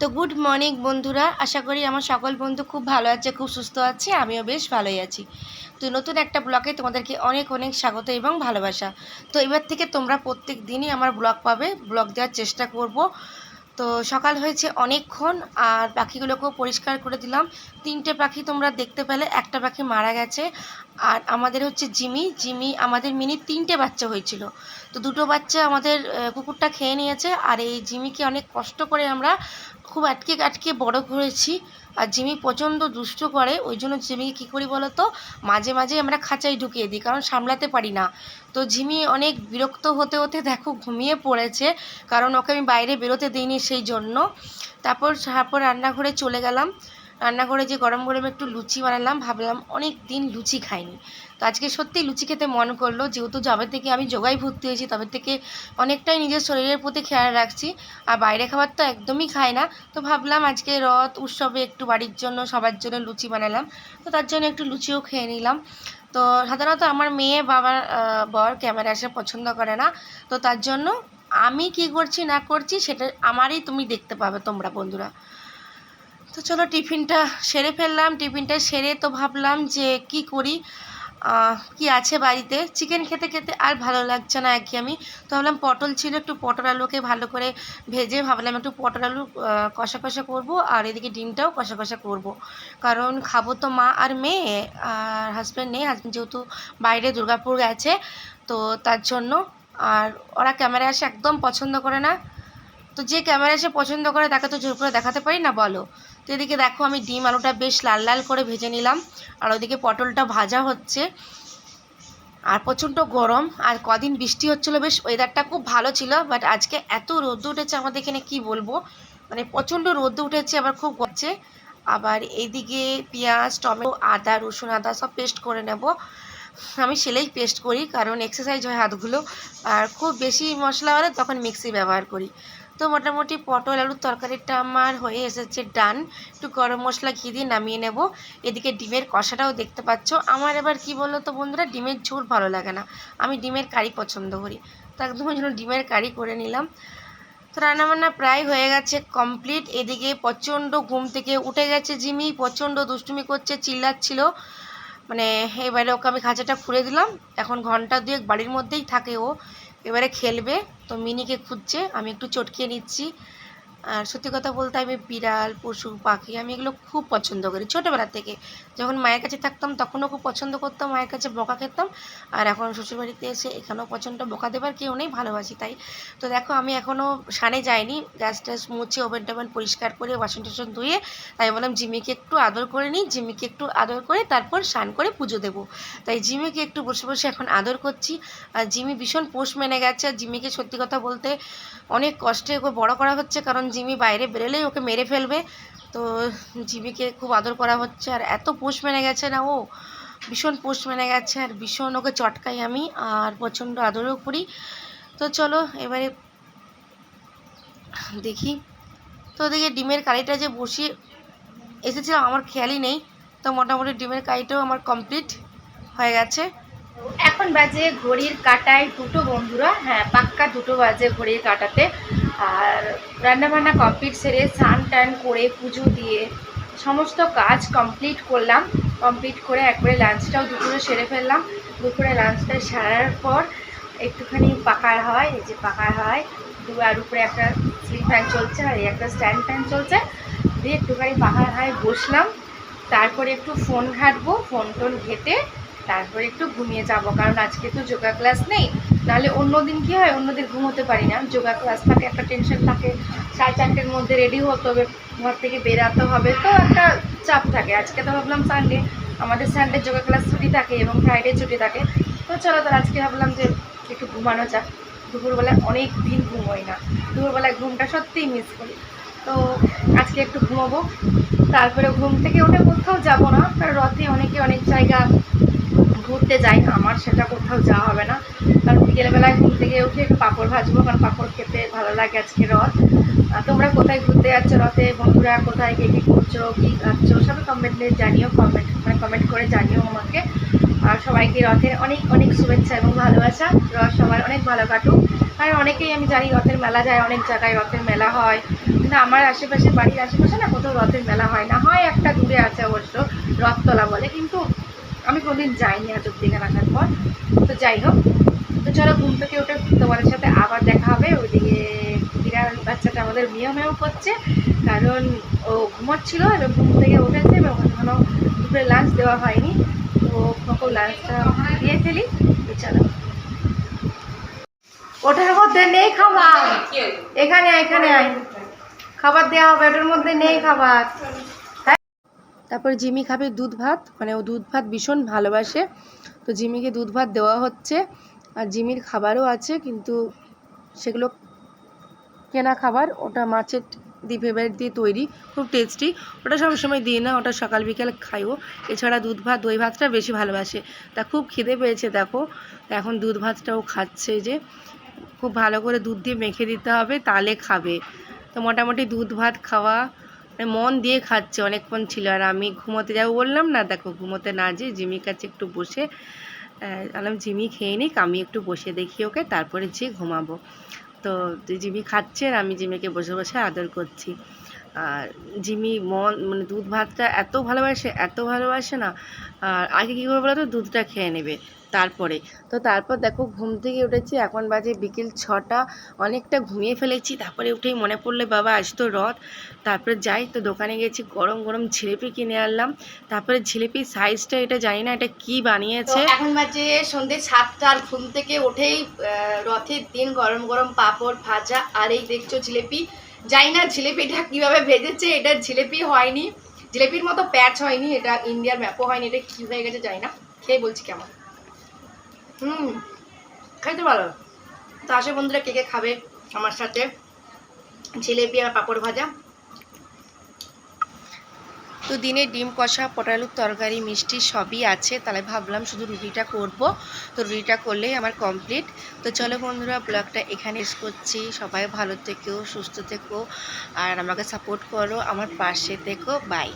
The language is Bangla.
তো গুড মর্নিং বন্ধুরা। আশা করি আমার সকল বন্ধু খুব ভালো আছে, খুব সুস্থ আছে, আমিও বেশ ভালোই আছি। তো নতুন একটা ব্লগে তোমাদেরকে অনেক অনেক স্বাগত এবং ভালোবাসা। তো এবার থেকে তোমরা প্রত্যেক দিনই আমার ব্লগ পাবে, ব্লগ দেওয়ার চেষ্টা করব। তো সকাল হয়েছে অনেকক্ষণ, আর পাখিগুলোকেও পরিষ্কার করে দিলাম। তিনটে পাখি তোমরা দেখতে পেলে, একটা পাখি মারা গেছে, আর আমাদের হচ্ছে জিমি। জিমি আমাদের মিনি তিনটে বাচ্চা হয়েছিল। তো দুটো বাচ্চা আমাদের কুকুরটা খেয়ে নিয়েছে, আর এই জিমিকে অনেক কষ্ট করে আমরা খুব আটকে আটকে বড় করেছি। আর জিমি প্রচণ্ড দুষ্ট করে, ওই জন্য জিমিকে কী করি বলো তো মাঝে মাঝে আমরা খাঁচায় ঢুকিয়ে দিই, কারণ সামলাতে পারি না। তো ঝিমি অনেক বিরক্ত হতে হতে দেখো ঘুমিয়ে পড়েছে, কারণ ওকে আমি বাইরে বেরোতে দিইনি সেই জন্য। তারপর তারপর রান্নাঘরে চলে গেলাম। রান্নাঘরে যে গরম গরম একটু লুচি বানালাম, ভাবলাম অনেক দিন লুচি খাইনি। তো আজকে সত্যি লুচি খেতে মন করল, যেহেতু যবে থেকে আমি যোগাই ভর্তি হয়েছি, তবে থেকে অনেকটাই নিজের শরীরের প্রতি খেয়াল রাখছি, আর বাইরে খাবার তো একদমই খাই না। তো ভাবলাম আজকে রথ উৎসবে একটু বাড়ির জন্য সবার জন্য লুচি বানালাম, তো তার জন্য একটু লুচিও খেয়ে নিলাম। তো সাধারণত আমার মেয়ে বাবার বর ক্যামেরা আসে পছন্দ করে না, তো তার জন্য আমি কি করছি না করছি সেটা আমারই তুমি দেখতে পাবে তোমরা বন্ধুরা। তো চলো টিফিনটা সেরে ফেললাম, টিফিনটা সেরে তো ভাবলাম যে কি করি কি আছে বাড়িতে? চিকেন খেতে খেতে আর ভালো লাগছে না একই আমি। তো ভাবলাম পটল ছিল, একটু পটল আলুকে ভালো করে ভেজে ভাবলাম একটু পটল আলু কষা কষা করব আর এদিকে ডিমটাও কষা কষা করব। কারণ খাব তো মা আর মেয়ে, আর হাজব্যান্ড নেই হাজব্যান্ড যেহেতু বাইরে দুর্গাপুর গেছে, তো তার জন্য আর ওরা ক্যামেরা এসে একদম পছন্দ করে না। তো যে ক্যামেরা এসে পছন্দ করে তাকে তো জোর করে দেখাতে পারি না বলো। তো এদিকে দেখো আমি ডিম আলুটা বেশ লাল লাল করে ভেজে নিলাম। আর ওদিকে পটলটা ভাজা হচ্ছে। আর প্রচণ্ড গরম। আর কদিন বৃষ্টি হচ্ছিল, বেশ ওয়েদারটা খুব ভালো ছিল বাট আজকে এত রোদ উঠেছে আমাদের এখানে, কি বলব? মানে প্রচণ্ড রোদ উঠেছে, আবার খুব গরছে আবার এইদিকে পেঁয়াজ, টমেটো, আদা, রসুন, আদা সব পেস্ট করে নেব। আমি সেলেই পেস্ট করি, কারণ এক্সারসাইজ হয় হাতগুলো। আর খুব বেশি মশলা হলে তখন মিক্সি ব্যবহার করি। তো মোটামুটি পটল, আলুর তরকারিটা আমার হয়ে এসেছে ডান একটু গরম মশলা ঘি দিয়ে নামিয়ে নেব। এদিকে ডিমের কষাটাও দেখতে পাচ্ছ। আমার এবার কি বলো তো বন্ধুরা, ডিমের ঝোল ভালো লাগে না। আমি ডিমের কারি পছন্দ করি। তো একদম জন্য ডিমের কারি করে নিলাম। তো রান্নাবান্না প্রায় হয়ে গেছে কমপ্লিট এদিকে প্রচণ্ড ঘুম থেকে উঠে গেছে জিমি, প্রচণ্ড দুষ্টুমি করছে, চিল্লাচ্ছিল। মানে এবারে ওকে আমি খাঁচাটা খুলে দিলাম। এখন ঘণ্টা দুয়েক বাড়ির মধ্যেই থাকে ও। এবারে খেলবে। তো মিনিকে খুঁজছে আমি একটু চটকিয়ে নিচ্ছি। আর সত্যি কথা বলতে আমি বিড়াল, পশু, পাখি আমি এগুলো খুব পছন্দ করি। ছোটোবেলা থেকে যখন মায়ের কাছে থাকতাম তখনও খুব পছন্দ করতাম, মায়ের কাছে বকা খেতাম। আর এখন শ্বশুরবাড়িতে এসে এখানেও প্রচণ্ড বকা দেবার কেউ নেই, ভালোবাসি তাই। তো দেখো আমি এখনও সানে যাইনি, গ্যাস ট্যাস মুছে ওভেন টোভেন পরিষ্কার করে বাসন টাসন ধুয়ে তাই বললাম জিমিকে একটু আদর করে নিই, জিমিকে একটু আদর করে তারপর স্নান করে পুজো দেবো। তাই জিমিকে একটু বসে বসে এখন আদর করছি। আর জিমি ভীষণ পোষ মেনে গেছে, আর জিমিকে সত্যি কথা বলতে অনেক কষ্টে বড় করা হচ্ছে কারণ জিমি বাইরে বেরোলেই ওকে মেরে ফেলবে। তো জিমিকে খুব আদর করা হচ্ছে আর এত পোষ মেনে গেছে না ও। ভীষণ পোষ মেনে গেছে আর ভীষণ ওকে চটকাই আমি আর প্রচণ্ড আদরও করি। তো চলো এবারে দেখি। তো ওদিকে ডিমের কারিটা যে বসিয়ে এসেছিলাম আমার খেয়ালই নেই। তো মোটামুটি ডিমের কারিটাও আমার কমপ্লিট হয়ে গেছে। এখন বাজে ঘড়ির কাটায় দুটো বন্ধুরা। হ্যাঁ পাক্কা দুটো বাজে ঘড়ির কাটাতে। আর রান্নাবান্না কমপ্লিট সেরে স্নান টান করে পুজো দিয়ে সমস্ত কাজ কমপ্লিট করলাম। কমপ্লিট করে একবারে লাঞ্চটাও দুপুরে সেরে ফেললাম। দুপুরে লাঞ্চটা সারার পর একটুখানি পাকার হয়, এই যে পাকার হয়। দু আর উপরে একটা স্লিপ ফ্যান চলছে আর এই একটা স্ট্যান্ড ফ্যান চলছে। দিয়ে একটুখানি পাকার হয় বসলাম। তারপরে একটু ফোন ঘাঁটবো ফোন টোন ঘেটে তারপরে একটু ঘুমিয়ে যাব, কারণ আজকে তো যোগা ক্লাস নেই। নাহলে অন্য দিন কী হয়? অন্য দিন ঘুমোতে পারি না। যোগা ক্লাস থাকে, একটা টেনশন থাকে। সাড়ে চারটের মধ্যে রেডি হতে হবে, ঘর থেকে বেরাতে হবে। তো একটা চাপ থাকে। আজকে তো ভাবলাম সানডে আমাদের সানডে যোগা ক্লাস ছুটি থাকে এবং ফ্রাইডে ছুটি থাকে। তো চলো তো আজকে ভাবলাম যে একটু ঘুমানো যাক। দুপুরবেলায় অনেক দিন ঘুমোই না। দুপুরবেলায় ঘুমটা সত্যিই মিস করি। তো আজকে একটু ঘুমাবো। তারপরে ঘুম থেকে উঠে কোথাও যাব না, কারণ রথে অনেকে অনেক জায়গা ঘুরতে যাই আমার সেটা কোথাও যাওয়া হবে না। কারণ বিকেলবেলায় ঘুম থেকে উঠে একটু পাঁপড় ভাজবো, কারণ পাঁপড় খেতে ভালো লাগে আজকে রথ। তোমরা কোথায় ঘুরতে যাচ্ছ রথে? বন্ধুরা কোথায়, কে কী করছ কী খাচ্ছো, সবাই কমেন্টে জানিও কমেন্ট মানে কমেন্ট করে জানিও আমাকে। আর সবাইকে রথের অনেক অনেক শুভেচ্ছা এবং ভালোবাসা। রথ সবার অনেক ভালো কাটুক। আর অনেকেই আমি জানি রথের মেলা যায়, অনেক জায়গায় রথের মেলা হয়। কিন্তু আমার আশেপাশে, বাড়ির আশেপাশে না কোথাও রথের মেলা হয় না। হয় একটা দূরে আছে অবশ্য, রথতলা বলে। কিন্তু আমি কোনোদিন যাইনি আজ অব্দি আসার পর। তো যাই হোক তো চলো ঘুম থেকে উঠে তোমাদের সাথে আবার দেখা হবে। ওইদিকে বিড়াল বাচ্চাটা আমাদের মিয়াও মেয়েও করছে। কারণ ও ঘুমাচ্ছিল এবং ঘুম থেকে উঠেছে এবং এখনও দুপুরে লাঞ্চ দেওয়া হয়নি। তো ওকে লাঞ্চটা দিয়ে ফেলি। তো চলো। ওটার মধ্যে নেই খাবার। এখানে এখানে আয়। খাবার দেওয়া হবে ওটার মধ্যে নেই খাবার। তারপর জিমি খাবে দুধ ভাত মানে ও দুধ ভাত ভীষণ ভালোবাসে। তো জিমিকে দুধ ভাত দেওয়া হচ্ছে, আর জিমির খাবারও আছে, কিন্তু সেগুলো কেনা খাবার, ওটা মাছের দি ফেভারিট দিয়ে তৈরি, খুব টেস্টি ওটা সবসময় দিই না, ওটা সকাল বিকেল খাইও। এছাড়া দুধ ভাত, দই ভাতটা বেশি ভালোবাসে। তা খুব খিদে পেয়েছে, দেখো। এখন দুধ ভাতটাও খাচ্ছে যে, খুব ভালো করে দুধ দিয়ে মেখে দিতে হবে তাহলে খাবে। তো মোটামুটি দুধ ভাত খাওয়া মানে মন দিয়ে খাচ্ছে অনেকক্ষণ ছিল। আর আমি ঘুমোতে যাব বললাম না দেখো ঘুমোতে না যে জিমির কাছে একটু বসে আহ, বললাম জিমি খেয়ে নিক আমি একটু বসে দেখি ওকে তারপরে যেয়ে ঘুমাবো। তো জিমি খাচ্ছে আর আমি জিমিকে বসে বসে আদর করছি। আর জিমি মন মানে দুধ ভাতটা এত ভালোবাসে এত ভালোবাসে না আর আগে কী করে বলো তো দুধটা খেয়ে নেবে। তারপরে। তো তারপর দেখো ঘুম থেকে উঠেছি এখন বাজে বিকেল ছটা অনেকটা ঘুমিয়ে ফেলেছি তারপরে উঠেই মনে পড়লে বাবা আজ তো রথ। তারপরে যাই তো দোকানে গেছি গরম গরম জিলিপি কিনে আনলাম। তারপরে জিলিপির সাইজটা এটা জানি না এটা কি বানিয়েছে? এখন বাজে সন্ধ্যে সাতটার ঘুম থেকে উঠেই রথের দিন গরম গরম পাঁপড় ভাজা আর এই দেখছ জিলেপি জানি না জিলেপিটা কীভাবে ভেজেছে এটা জিলেপি হয়নি। জিলেপির মতো প্যাচ হয়নি এটা ইন্ডিয়ার ম্যাপও হয়নি এটা কি হয়ে গেছে জানি না। খেয়ে বলছি কেমন। হুম খাইতে ভালো। তো আসে বন্ধুরা কে কে খাবে আমার সাথে। জিলেপি আর পাঁপড় ভাজা। তো দিনে ডিম কষা পটালুর তরকারি, মিষ্টি সবই আছে। তাহলে ভাবলাম শুধু রুটিটা করব। তো রুটিটা করলেই আমার কমপ্লিট তো চলো বন্ধুরা, ব্লগটা এখানে শেষ করছি। সবাই ভালো থেকো, সুস্থ থেকো, আর আমাকে সাপোর্ট করো। আমার পাশে থেকো। বাই